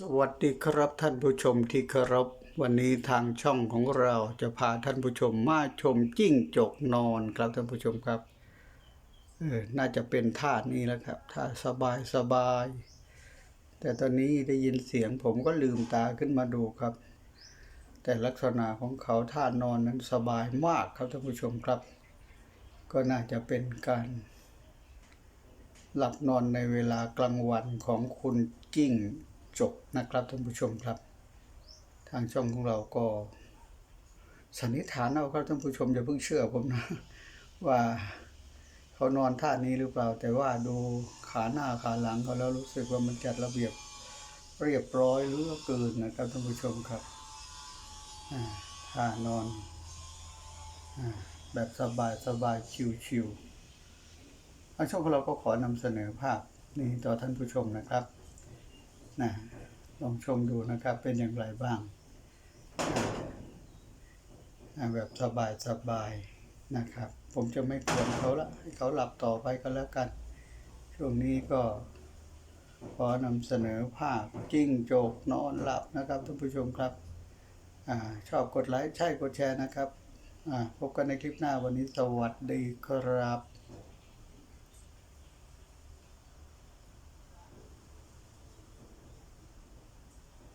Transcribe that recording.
สวัสดีครับท่านผู้ชมที่เคารพวันนี้ทางช่องของเราจะพาท่านผู้ชมมาชมจิ้งจกนอนครับท่านผู้ชมครับเออน่าจะเป็นท่านี้แล้วครับท่าสบายสบาย แต่ตอนนี้ได้ยินเสียงผมก็ลืมตาขึ้นมาดูครับ แต่ลักษณะของเขาท่านอนนั้นสบายมากครับท่านผู้ชมครับ ก็น่าจะเป็นการหลับนอนในเวลากลางวันของคุณจิ้ง จกนะครับท่านผู้ชมครับ ทางช่องของเราก็สันนิษฐานเอาครับท่านผู้ชมอย่าเพิ่งเชื่อผมนะ ว่าเขานอนท่านี้หรือเปล่า แต่ว่าดูขาหน้าขาหลังเขาแล้วรู้สึกว่ามันจัดระเบียบเรียบร้อยเหลือเกินนะครับท่านผู้ชมครับอ่าท่านอนอแบบสบายสบายชิวๆทางช่องของเราก็ขอนำเสนอภาพนี้ต่อท่านผู้ชมนะครับ นะลองชมดูนะครับ เป็นอย่างไรบ้างแบบสบายสบายนะครับ ผมจะไม่กวนเขาละให้เขาหลับต่อไปก็แล้วกัน ช่วงนี้ก็ขอนำเสนอภาพจิ้งโจกนอนหลับนะครับท่านผู้ชมครับอชอบกดไลค์ใช่กดแชร์นะครับพบกันในคลิปหน้าวันนี้สวัสดีครับ